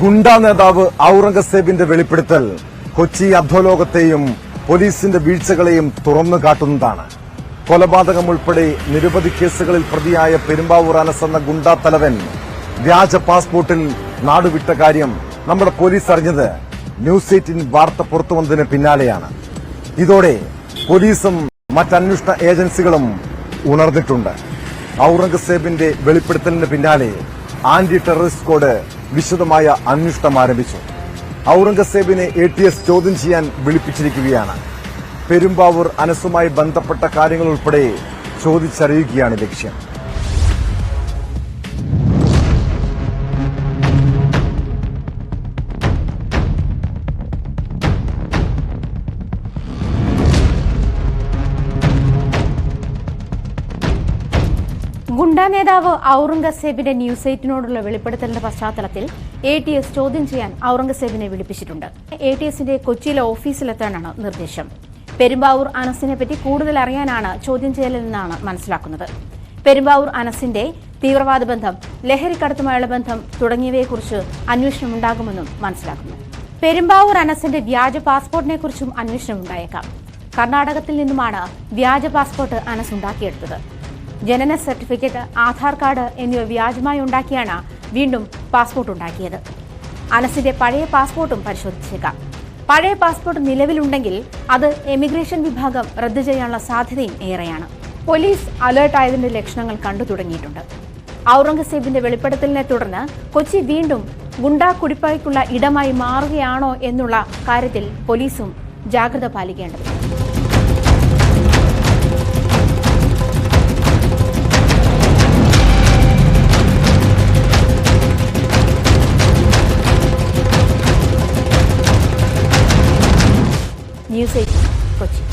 ഗുണ്ടാ നേതാവ് ഔറംഗസേബിന്റെ വെളിപ്പെടുത്തൽ കൊച്ചി അധോലോകത്തെയും പോലീസിന്റെ വീഴ്ചകളെയും തുറന്നു കാട്ടുന്നതാണ്. കൊലപാതകം ഉൾപ്പെടെ നിരവധി കേസുകളിൽ പ്രതിയായ പെരുമ്പാവൂർ അനസ് എന്ന ഗുണ്ടാ തലവൻ വ്യാജ പാസ്പോർട്ടിൽ നാടുവിട്ട കാര്യം നമ്മുടെ പോലീസ് അറിഞ്ഞത് ന്യൂസ് എയ്റ്റീൻ വാർത്ത പുറത്തുവന്നതിന് പിന്നാലെയാണ്. ഇതോടെ പോലീസും മറ്റന്വേഷണ ഏജൻസികളും ഉണർന്നിട്ടുണ്ട്. ഔറംഗസേബിന്റെ വെളിപ്പെടുത്തലിന് പിന്നാലെ ആന്റി ടെററിസ്റ്റ് സ്ക്വാഡ് വിശദമായ അന്വേഷണം ആരംഭിച്ചു. ഔറംഗസേബിനെ എ ടി എസ് ചോദ്യം ചെയ്യാൻ വിളിപ്പിച്ചിരിക്കുകയാണ്. പെരുമ്പാവൂർ അനസുമായി ബന്ധപ്പെട്ട കാര്യങ്ങൾ ഉൾപ്പെടെ ചോദിച്ചറിയുകയാണ് ലക്ഷ്യം. ഗുണ്ടാ നേതാവ് ഔറംഗസേബിന്റെ ന്യൂസ് എയ്റ്റിനോടുള്ള വെളിപ്പെടുത്തലിന്റെ പശ്ചാത്തലത്തിൽ എ ടി എസ് ചോദ്യം ചെയ്യാൻ ഔറംഗസേബിനെ വിളിപ്പിച്ചിട്ടുണ്ട്. എ ടി എസിന്റെ കൊച്ചിയിലെ ഓഫീസിലെത്താനാണ് നിർദ്ദേശം. പെരുമ്പാവൂർ അനസിനെ പറ്റി കൂടുതൽ അറിയാനാണ് ചോദ്യം ചെയ്യലിൽ നിന്നാണ് മനസ്സിലാക്കുന്നത്. പെരുമ്പാവൂർ അനസിന്റെ തീവ്രവാദ ബന്ധം ലഹരിക്കടത്തുമായുള്ള ബന്ധം തുടങ്ങിയവയെക്കുറിച്ച് അന്വേഷണം ഉണ്ടാകുമെന്നും മനസ്സിലാക്കുന്നു. പെരുമ്പാവൂർ അനസിന്റെ വ്യാജ പാസ്പോർട്ടിനെ കുറിച്ചും അന്വേഷണം ഉണ്ടായേക്കാം. കർണാടകത്തിൽ നിന്നുമാണ് വ്യാജ പാസ്പോർട്ട് അനസ് ഉണ്ടാക്കിയെടുത്തത്. ജനന സർട്ടിഫിക്കറ്റ് ആധാർ കാർഡ് എന്നിവ വ്യാജമായി ഉണ്ടാക്കിയാണ് വീണ്ടും പാസ്പോർട്ട് ഉണ്ടാക്കിയത്. അനസിന്റെ പഴയ പാസ്പോർട്ടും പരിശോധിച്ചേക്കാം. പഴയ പാസ്പോർട്ട് നിലവിലുണ്ടെങ്കിൽ അത് എമിഗ്രേഷൻ വിഭാഗം റദ്ദു ചെയ്യാനുള്ള സാധ്യതയും ഏറെയാണ്. പോലീസ് അലേർട്ടായതിന്റെ ലക്ഷണങ്ങൾ കണ്ടു തുടങ്ങിയിട്ടുണ്ട്. ഔറംഗസേബിന്റെ വെളിപ്പെടുത്തലിനെ തുടർന്ന് കൊച്ചി വീണ്ടും ഗുണ്ടാ കുടിപ്പായിക്കുള്ള ഇടമായി മാറുകയാണോ എന്നുള്ള കാര്യത്തിൽ പോലീസും ജാഗ്രത പാലിക്കേണ്ടതുണ്ട്. News eighteen Kochi